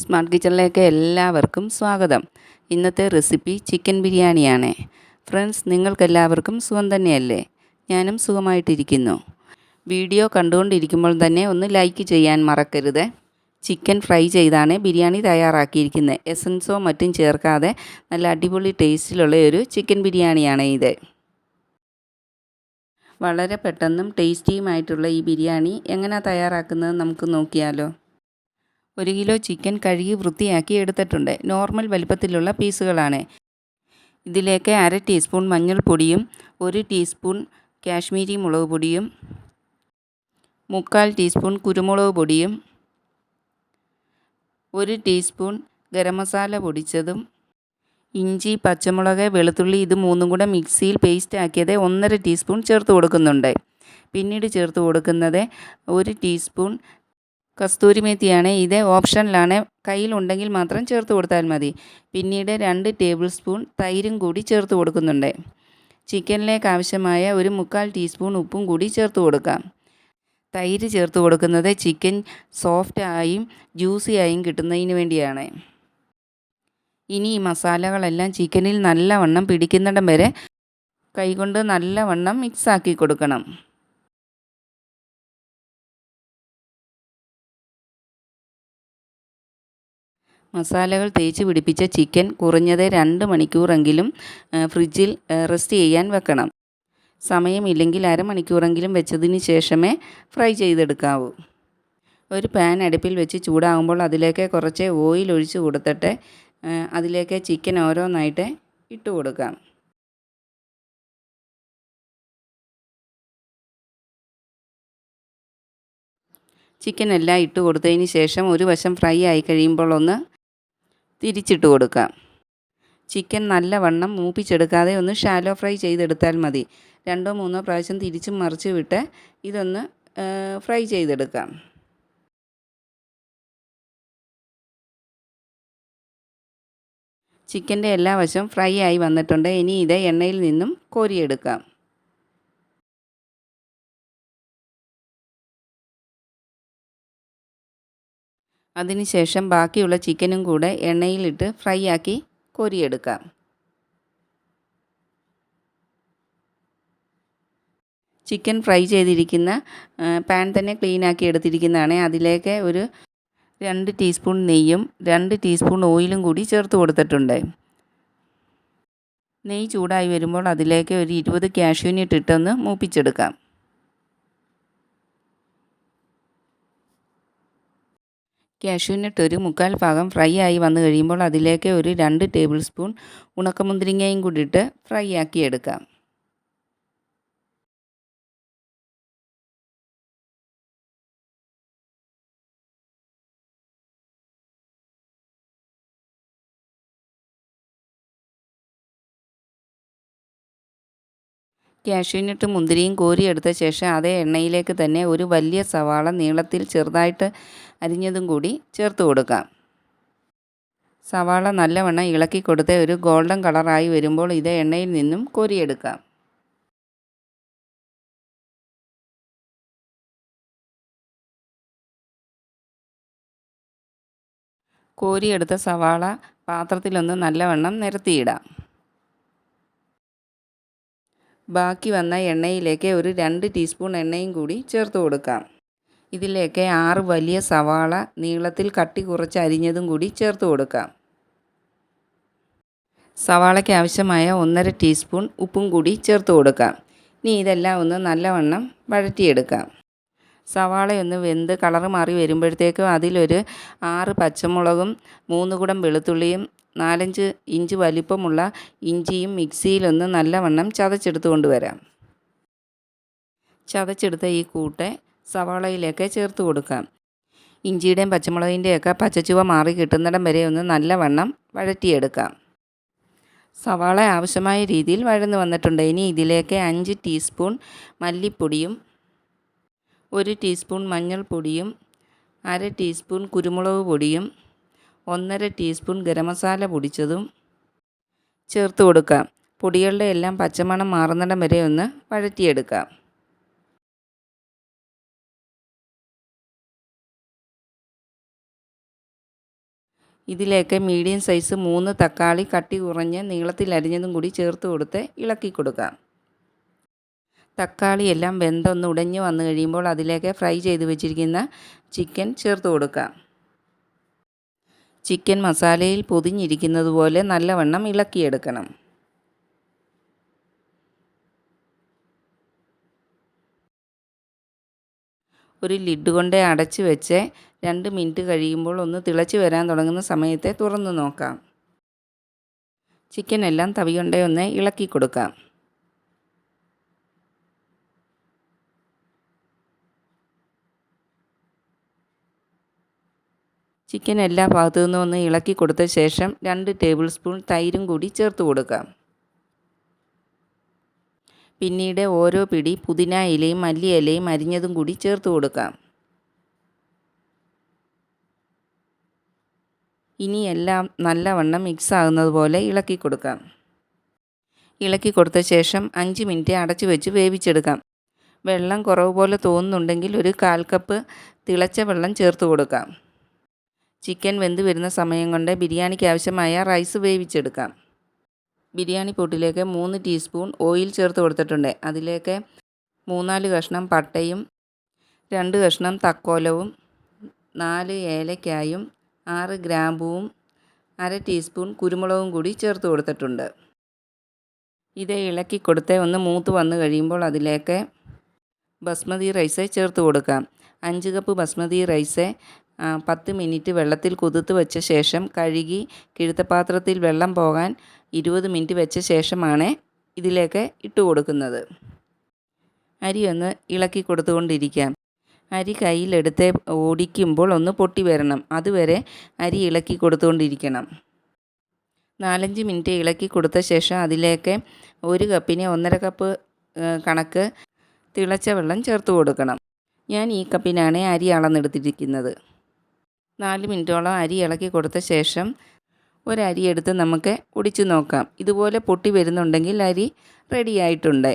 Smart കിച്ചണിലേക്ക് എല്ലാവർക്കും സ്വാഗതം. ഇന്നത്തെ റെസിപ്പി ചിക്കൻ ബിരിയാണിയാണ്. ഫ്രണ്ട്സ് നിങ്ങൾക്കെല്ലാവർക്കും സുഖം തന്നെയല്ലേ? ഞാനും സുഖമായിട്ടിരിക്കുന്നു. വീഡിയോ കണ്ടുകൊണ്ടിരിക്കുമ്പോൾ തന്നെ ഒന്ന് ലൈക്ക് ചെയ്യാൻ മറക്കരുത്. ചിക്കൻ ഫ്രൈ ചെയ്താണ് ബിരിയാണി തയ്യാറാക്കിയിരിക്കുന്നത്. എസൻസോ മറ്റും ചേർക്കാതെ നല്ല അടിപൊളി ടേസ്റ്റിലുള്ള ഒരു ചിക്കൻ ബിരിയാണിയാണ് ഇത്. വളരെ പെട്ടെന്നും ടേസ്റ്റിയുമായിട്ടുള്ള ഈ ബിരിയാണി എങ്ങനെയാണ് തയ്യാറാക്കുന്നത് നമുക്ക് നോക്കിയാലോ. ഒരു കിലോ ചിക്കൻ കഴുകി വൃത്തിയാക്കി എടുത്തിട്ടുണ്ട്. നോർമൽ വലിപ്പത്തിലുള്ള പീസുകളാണ്. ഇതിലേക്ക് അര ടീസ്പൂൺ മഞ്ഞൾപ്പൊടിയും ഒരു ടീസ്പൂൺ കാശ്മീരി മുളക് പൊടിയും മുക്കാൽ ടീസ്പൂൺ കുരുമുളക് പൊടിയും ഒരു ടീസ്പൂൺ ഗരം മസാല പൊടിച്ചതും ഇഞ്ചി പച്ചമുളക് വെളുത്തുള്ളി ഇത് മൂന്നും കൂടെ മിക്സിയിൽ പേസ്റ്റ് ആക്കിയത് ഒന്നര ടീസ്പൂൺ ചേർത്ത് കൊടുക്കുന്നുണ്ട്. പിന്നീട് ചേർത്ത് കൊടുക്കുന്നത് ഒരു ടീസ്പൂൺ കസ്തൂരി മേത്തിയാണ് ഇത് ഓപ്ഷനിലാണ് കയ്യിലുണ്ടെങ്കിൽ മാത്രം ചേർത്ത് കൊടുത്താൽ മതി. പിന്നീട് രണ്ട് ടേബിൾ സ്പൂൺ തൈരും കൂടി ചേർത്ത് കൊടുക്കുന്നുണ്ട്. ചിക്കനിലേക്ക് ആവശ്യമായ ഒരു മുക്കാൽ ടീസ്പൂൺ ഉപ്പും കൂടി ചേർത്ത് കൊടുക്കാം. തൈര് ചേർത്ത് കൊടുക്കുന്നത് ചിക്കൻ സോഫ്റ്റ് ആയും ജ്യൂസി ആയും കിട്ടുന്നതിന് വേണ്ടിയാണ്. ഇനി ഈ മസാലകളെല്ലാം ചിക്കനിൽ നല്ലവണ്ണം പിടിക്കുന്നിടം വരെ കൈകൊണ്ട് നല്ലവണ്ണം മിക്സാക്കി കൊടുക്കണം. മസാലകൾ തേച്ച് പിടിപ്പിച്ച ചിക്കൻ കുറഞ്ഞത് രണ്ട് മണിക്കൂറെങ്കിലും ഫ്രിഡ്ജിൽ റെസ്റ്റ് ചെയ്യാൻ വെക്കണം. സമയമില്ലെങ്കിൽ അരമണിക്കൂറെങ്കിലും വെച്ചതിന് ശേഷമേ ഫ്രൈ ചെയ്തെടുക്കാവൂ. ഒരു പാൻ അടുപ്പിൽ വെച്ച് ചൂടാകുമ്പോൾ അതിലേക്ക് കുറച്ച് ഓയിൽ ഒഴിച്ച് കൊടുത്തിട്ട് അതിലേക്ക് ചിക്കൻ ഓരോന്നായിട്ട് ഇട്ട് കൊടുക്കാം. ചിക്കൻ എല്ലാം ഇട്ട് കൊടുത്തതിന് ശേഷം ഒരു വശം ഫ്രൈ ആയി കഴിയുമ്പോൾ ഒന്ന് തിരിച്ചിട്ട് കൊടുക്കാം. ചിക്കൻ നല്ലവണ്ണം മൂപ്പിച്ചെടുക്കാതെ ഒന്ന് ഷാലോ ഫ്രൈ ചെയ്തെടുത്താൽ മതി. രണ്ടോ മൂന്നോ പ്രാവശ്യം തിരിച്ചും മറിച്ച് വിട്ട് ഇതൊന്ന് ഫ്രൈ ചെയ്തെടുക്കാം. ചിക്കന്റെ എല്ലാ വശം ഫ്രൈ ആയി വന്നിട്ടുണ്ട്. ഇനി ഇത് എണ്ണയിൽ നിന്നും കോരിയെടുക്കാം. അതിനുശേഷം ബാക്കിയുള്ള ചിക്കനും കൂടെ എണ്ണയിലിട്ട് ഫ്രൈ ആക്കി കോരിയെടുക്കാം. ചിക്കൻ ഫ്രൈ ചെയ്തിരിക്കുന്ന പാൻ തന്നെ ക്ലീൻ ആക്കി എടുത്തിരിക്കുന്നതാണ്. അതിലേക്ക് ഒരു രണ്ട് ടീസ്പൂൺ നെയ്യും രണ്ട് ടീസ്പൂൺ ഓയിലും കൂടി ചേർത്ത് കൊടുത്തിട്ടുണ്ട്. നെയ്യ് ചൂടായി വരുമ്പോൾ അതിലേക്ക് ഒരു ഇരുപത് കാഷ്യൂനിട്ട് ഇട്ടൊന്ന് മൂപ്പിച്ചെടുക്കാം. കാഷ്യൂനട്ട് ഒരു മുക്കാൽ ഭാഗം ഫ്രൈ ആയി വന്നു കഴിയുമ്പോൾ അതിലേക്ക് ഒരു രണ്ട് ടേബിൾ സ്പൂൺ ഉണക്കമുന്തിരിങ്ങയും കൂടിയിട്ട് ഫ്രൈ ആക്കി കാഷ്യൂനട്ട് മുന്തിരിയും കോരിയെടുത്ത ശേഷം അതേ എണ്ണയിലേക്ക് തന്നെ ഒരു വലിയ സവാള നീളത്തിൽ ചെറുതായിട്ട് അരിഞ്ഞതും കൂടി ചേർത്ത് കൊടുക്കാം. സവാള നല്ലവണ്ണം ഇളക്കി കൊടുത്ത് ഒരു ഗോൾഡൻ കളറായി വരുമ്പോൾ ഇത് എണ്ണയിൽ നിന്നും കോരിയെടുക്കാം. കോരിയെടുത്ത സവാള പാത്രത്തിലൊന്ന് നല്ലവണ്ണം നിരത്തിയിടാം. ബാക്കി വന്ന എണ്ണയിലേക്ക് ഒരു രണ്ട് ടീസ്പൂൺ എണ്ണയും കൂടി ചേർത്ത് കൊടുക്കാം. ഇതിലേക്ക് ആറ് വലിയ സവാള നീളത്തിൽ കട്ടി കുറച്ച് അരിഞ്ഞതും കൂടി ചേർത്ത് കൊടുക്കാം. സവാളയ്ക്ക് ആവശ്യമായ ഒന്നര ടീസ്പൂൺ ഉപ്പും കൂടി ചേർത്ത് കൊടുക്കാം. ഇനി ഇതെല്ലാം ഒന്ന് നല്ലവണ്ണം വഴറ്റിയെടുക്കാം. സവാളയൊന്ന് വെന്ത് കളറ് മാറി വരുമ്പോഴത്തേക്കും അതിലൊരു ആറ് പച്ചമുളകും മൂന്ന് കുടം വെളുത്തുള്ളിയും നാലഞ്ച് ഇഞ്ച് വലിപ്പമുള്ള ഇഞ്ചിയും മിക്സിയിലൊന്ന് നല്ലവണ്ണം ചതച്ചെടുത്ത് കൊണ്ടുവരാം ചതച്ചെടുത്ത ഈ കൂട്ടെ സവാളയിലേക്ക് ചേർത്ത് കൊടുക്കാം. ഇഞ്ചിയുടെയും പച്ചമുളകിന്റെയൊക്കെ പച്ചച്ചുവ മാറി കിട്ടുന്നിടം വരെ ഒന്ന് നല്ലവണ്ണം വഴറ്റിയെടുക്കാം. സവാള ആവശ്യമായ രീതിയിൽ വഴന്നു വന്നിട്ടുണ്ട്. ഇനി ഇതിലേക്ക് അഞ്ച് ടീസ്പൂൺ മല്ലിപ്പൊടിയും ഒരു ടീസ്പൂൺ മഞ്ഞൾപ്പൊടിയും അര ടീസ്പൂൺ കുരുമുളക് പൊടിയും ഒന്നര ടീസ്പൂൺ ഗരം മസാല പൊടിച്ചതും ചേർത്ത് കൊടുക്കാം. പൊടികളുടെ എല്ലാം പച്ചമണം മാറുന്നിടം വരെ ഒന്ന് വഴറ്റിയെടുക്കാം. ഇതിലേക്ക് മീഡിയം സൈസ് മൂന്ന് തക്കാളി കട്ടി കുറഞ്ഞ് നീളത്തിൽ അരിഞ്ഞതും കൂടി ചേർത്ത് കൊടുത്ത് ഇളക്കി കൊടുക്കാം. തക്കാളി എല്ലാം വെന്തൊന്ന് ഉടഞ്ഞ് വന്നു കഴിയുമ്പോൾ അതിലേക്ക് ഫ്രൈ ചെയ്ത് വെച്ചിരിക്കുന്ന ചിക്കൻ ചേർത്ത് കൊടുക്കാം. ചിക്കൻ മസാലയിൽ പൊതിഞ്ഞിരിക്കുന്നത് പോലെ നല്ലവണ്ണം ഇളക്കിയെടുക്കണം. ഒരു ലിഡ് കൊണ്ട് അടച്ച് വെച്ച് രണ്ട് മിനിറ്റ് കഴിയുമ്പോൾ ഒന്ന് തിളച്ച് വരാൻ തുടങ്ങുന്ന സമയത്തെ തുറന്നു നോക്കാം. ചിക്കൻ എല്ലാം തവി കൊണ്ടേ ഒന്ന് ഇളക്കി കൊടുക്കാം ചിക്കൻ എല്ലാ ഭാഗത്തു നിന്നും ഒന്ന് ഇളക്കി കൊടുത്ത ശേഷം രണ്ട് ടേബിൾ സ്പൂൺ തൈരും കൂടി ചേർത്ത് കൊടുക്കാം പിന്നീട് ഓരോ പിടി പുതിന ഇലയും മല്ലി ഇലയും അരിഞ്ഞതും കൂടി ചേർത്ത് കൊടുക്കാം ഇനി എല്ലാം നല്ലവണ്ണം മിക്സ് ആകുന്നത് പോലെ ഇളക്കി കൊടുക്കാം. ഇളക്കി കൊടുത്ത ശേഷം അഞ്ച് മിനിറ്റ് അടച്ചു വെച്ച് വേവിച്ചെടുക്കാം. വെള്ളം കുറവ് പോലെ തോന്നുന്നുണ്ടെങ്കിൽ ഒരു കാൽ കപ്പ് തിളച്ച വെള്ളം ചേർത്ത് കൊടുക്കാം. ചിക്കൻ വെന്ത് വരുന്ന സമയം കൊണ്ട് ബിരിയാണിക്ക് ആവശ്യമായ റൈസ് വേവിച്ചെടുക്കാം. ബിരിയാണി പൊട്ടിലേക്ക് മൂന്ന് ടീസ്പൂൺ ഓയിൽ ചേർത്ത് കൊടുത്തിട്ടുണ്ട്. അതിലേക്ക് മൂന്നാൽ കഷ്ണം പട്ടയും രണ്ട് കഷ്ണം തക്കോലവും നാല് ഏലക്കായും ആറ് ഗ്രാമ്പുവും അര ടീസ്പൂൺ കുരുമുളകും കൂടി ചേർത്ത് കൊടുത്തിട്ടുണ്ട്. ഇത് ഇളക്കി കൊടുത്ത് ഒന്ന് മൂത്ത് വന്നു കഴിയുമ്പോൾ അതിലേക്ക് ബസ്മതി റൈസ് ചേർത്ത് കൊടുക്കാം. അഞ്ച് കപ്പ് ബസ്മതി റൈസ് പത്ത് മിനിറ്റ് വെള്ളത്തിൽ കുതിർത്ത് വെച്ച ശേഷം കഴുകി കിഴുത്തപാത്രത്തിൽ വെള്ളം പോകാൻ ഇരുപത് മിനിറ്റ് വെച്ച ശേഷമാണ് ഇതിലേക്ക് ഇട്ട് കൊടുക്കുന്നത്. അരി ഒന്ന് ഇളക്കി കൊടുത്തുകൊണ്ടിരിക്കാം. അരി കയ്യിലെടുത്ത് ഓടിക്കുമ്പോൾ ഒന്ന് പൊട്ടി വരണം. അതുവരെ അരി ഇളക്കി കൊടുത്തുകൊണ്ടിരിക്കണം. നാലഞ്ച് മിനിറ്റ് ഇളക്കി കൊടുത്ത ശേഷം അതിലേക്ക് ഒരു കപ്പിന് ഒന്നര കപ്പ് കണക്ക് തിളച്ച വെള്ളം ചേർത്ത് കൊടുക്കണം. ഞാൻ ഈ കപ്പിനാണ് അരി അളന്നെടുത്തിരിക്കുന്നത്. നാല് മിനിറ്റോളം അരി ഇളക്കി കൊടുത്ത ശേഷം ഒരരി എടുത്ത് നമുക്ക് ഒടിച്ചു നോക്കാം. ഇതുപോലെ പൊട്ടി വരുന്നുണ്ടെങ്കിൽ അരി റെഡി ആയിട്ടുണ്ട്.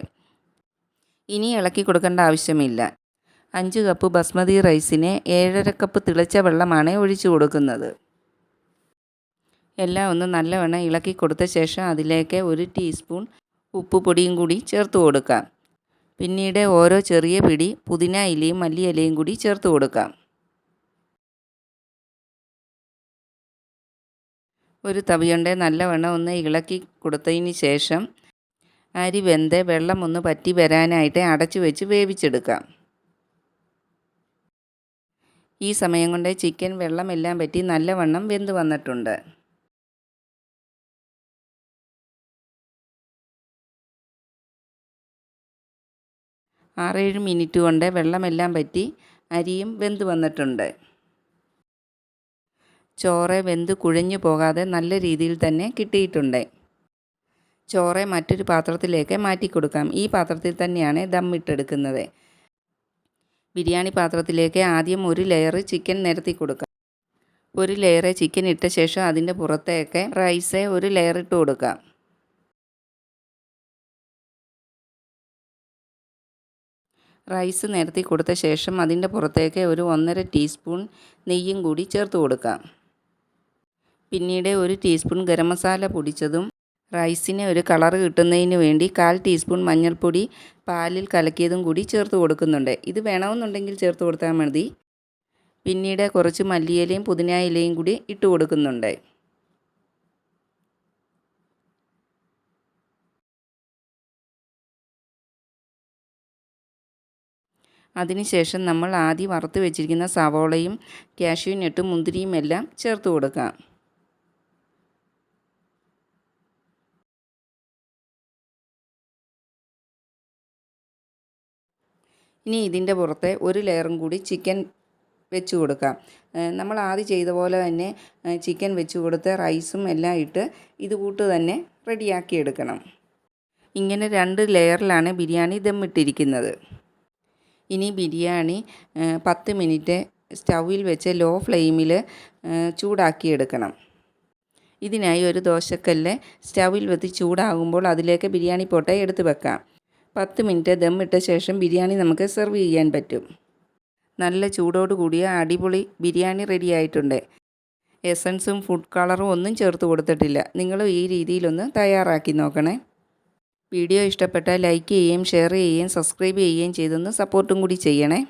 ഇനി ഇളക്കി കൊടുക്കേണ്ട ആവശ്യമില്ല. അഞ്ച് കപ്പ് ബസ്മതി റൈസിന് ഏഴര കപ്പ് തിളച്ച വെള്ളമാണ് ഒഴിച്ചു കൊടുക്കുന്നത്. എല്ലാം ഒന്ന് നല്ലവണ്ണം ഇളക്കി കൊടുത്ത ശേഷം അതിലേക്ക് ഒരു ടീസ്പൂൺ ഉപ്പ് പൊടിയും കൂടി ചേർത്ത് കൊടുക്കാം. പിന്നീട് ഓരോ ചെറിയ പിടി പുതിന ഇലയും മല്ലി ഇലയും കൂടി ചേർത്ത് കൊടുക്കാം. ഒരു തവിയുണ്ട് നല്ലവണ്ണം ഒന്ന് ഇളക്കി കൊടുത്തതിന് ശേഷം അരി വെന്ത് വെള്ളം ഒന്ന് പറ്റി വരാനായിട്ട് അടച്ചു വെച്ച് വേവിച്ചെടുക്കാം. ഈ സമയം കൊണ്ട് ചിക്കൻ വെള്ളമെല്ലാം പറ്റി നല്ലവണ്ണം വെന്ത് വന്നിട്ടുണ്ട്. ആറേഴ് മിനിറ്റ് കൊണ്ട് വെള്ളമെല്ലാം പറ്റി അരിയും വെന്ത് വന്നിട്ടുണ്ട്. ചോറ് വെന്ത് കുഴഞ്ഞു പോകാതെ നല്ല രീതിയിൽ തന്നെ കിട്ടിയിട്ടുണ്ട്. ചോറ് മറ്റൊരു പാത്രത്തിലേക്ക് മാറ്റി കൊടുക്കാം ഈ പാത്രത്തിൽ തന്നെയാണ് ദം ഇട്ടെടുക്കുന്നത്. ബിരിയാണി പാത്രത്തിലേക്ക് ആദ്യം ഒരു ലെയർ ചിക്കൻ നിരത്തി കൊടുക്കാം. ഒരു ലെയർ ചിക്കൻ ഇട്ട ശേഷം അതിന്റെ പുറത്തേക്ക് റൈസ് ഒരു ലെയർ ഇട്ട് കൊടുക്കാം. റൈസ് നിരത്തി കൊടുത്ത ശേഷം അതിന്റെ പുറത്തേക്ക് ഒരു ഒന്നര ടീസ്പൂൺ നെയ്യും കൂടി ചേർത്ത് കൊടുക്കാം. പിന്നീട് ഒരു ടീസ്പൂൺ ഗരം മസാല പൊടിച്ചതും റൈസിന് ഒരു കളർ കിട്ടുന്നതിന് വേണ്ടി കാൽ ടീസ്പൂൺ മഞ്ഞൾപ്പൊടി പാലിൽ കലക്കിയതും കൂടി ചേർത്ത് കൊടുക്കുന്നുണ്ട്. ഇത് വേണമെന്നുണ്ടെങ്കിൽ ചേർത്ത് കൊടുത്താൽ മതി. പിന്നീട് കുറച്ച് മല്ലിയിലയും പുതിന ഇലയും കൂടി ഇട്ട് കൊടുക്കുന്നുണ്ട്. അതിനുശേഷം നമ്മൾ ആദ്യം വറുത്ത് വെച്ചിരിക്കുന്ന സവോളയും കാഷ്യൂ നട്ടും മുന്തിരിയും എല്ലാം ചേർത്ത് കൊടുക്കാം. ഇനി ഇതിന്റെ പുറത്തെ ഒരു ലെയറും കൂടി ചിക്കൻ വെച്ച് കൊടുക്കാം. നമ്മൾ ആദ്യം ചെയ്ത പോലെ തന്നെ ചിക്കൻ വെച്ച് കൊടുത്ത് റൈസും എല്ലാം ഇട്ട് ഇത് കൂട്ട് തന്നെ റെഡിയാക്കി എടുക്കണം. ഇങ്ങനെ രണ്ട് ലെയറിലാണ് ബിരിയാണി ദമ്മിട്ടിരിക്കുന്നത് ഇനി ബിരിയാണി പത്ത് മിനിറ്റ് സ്റ്റൗവിൽ വെച്ച് ലോ ഫ്ലെയിമിൽ ചൂടാക്കിയെടുക്കണം ഇതിനായി ഒരു ദോശക്കല്ല് സ്റ്റൗവിൽ വെച്ച് ചൂടാകുമ്പോൾ അതിലേക്ക് ബിരിയാണി പോട്ടെ എടുത്ത് വെക്കാം. പത്ത് മിനിറ്റ് ദം ഇട്ട ശേഷം ബിരിയാണി നമുക്ക് സെർവ് ചെയ്യാൻ പറ്റും. നല്ല ചൂടോട് കൂടിയ അടിപൊളി ബിരിയാണി റെഡി ആയിട്ടുണ്ട്. എസൻസും ഫുഡ് കളറും ഒന്നും ചേർത്ത് കൊടുത്തിട്ടില്ല. നിങ്ങൾ ഈ രീതിയിലൊന്ന് തയ്യാറാക്കി നോക്കണേ. വീഡിയോ ഇഷ്ടപ്പെട്ടാൽ ലൈക്ക് ചെയ്യുകയും ഷെയർ ചെയ്യുകയും സബ്സ്ക്രൈബ് ചെയ്യുകയും ചെയ്തൊന്ന് സപ്പോർട്ടും കൂടി ചെയ്യണേ.